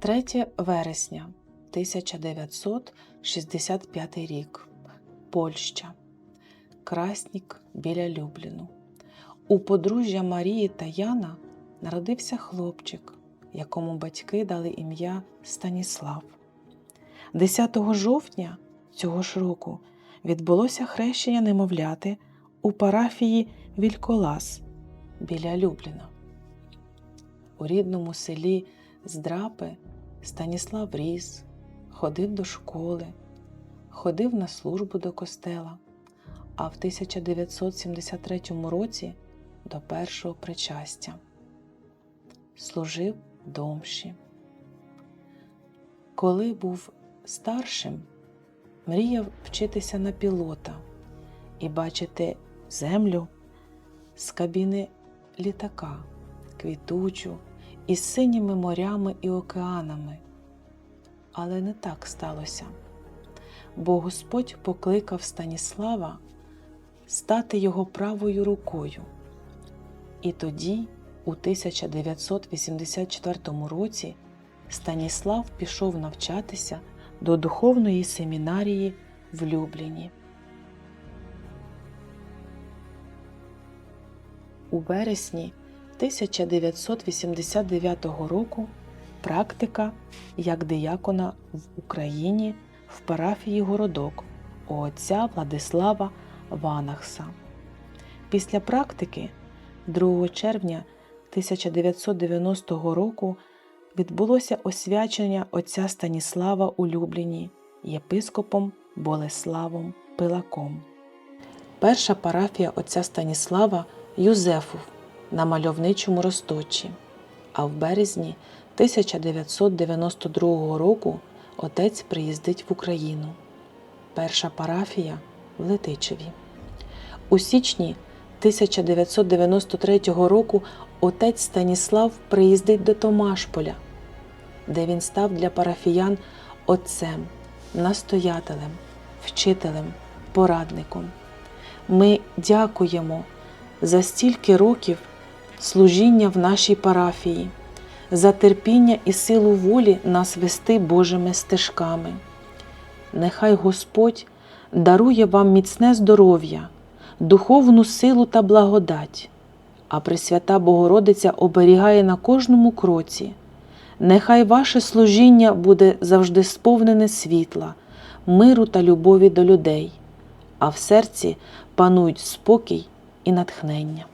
3 вересня 1965 рік. Польща. Краснік біля Любліну. У подружжя Марії та Яна народився хлопчик, якому батьки дали ім'я Станіслав. 10 жовтня цього ж року відбулося хрещення немовляти у парафії Вільколас біля Любліна. У рідному селі Здрапи Станіслав ріс, ходив до школи, ходив на службу до костела, а в 1973 році до першого причастя. Служив домші. Коли був старшим, мріяв вчитися на пілота і бачити землю з кабіни літака, квітучу, із синіми морями і океанами. Але не так сталося, бо Господь покликав Станіслава стати його правою рукою. І тоді, у 1984 році, Станіслав пішов навчатися до духовної семінарії в Любліні. У вересні 1989 року практика як диякона в Україні в парафії Городок у отця Владислава Ванахса. Після практики 2 червня 1990 року відбулося освячення отця Станіслава у Любліні єпископом Болеславом Пилаком. Перша парафія отця Станіслава Юзефов на мальовничому Росточі, а в березні 1992 року отець приїздить в Україну. Перша парафія в Летичеві. У січні 1993 року отець Станіслав приїздить до Томашполя, де він став для парафіян отцем, настоятелем, вчителем, порадником. Ми дякуємо за стільки років служіння в нашій парафії, за терпіння і силу волі нас вести Божими стежками. Нехай Господь дарує вам міцне здоров'я, духовну силу та благодать, а Пресвята Богородиця оберігає на кожному кроці. Нехай ваше служіння буде завжди сповнене світла, миру та любові до людей, а в серці панують спокій і натхнення.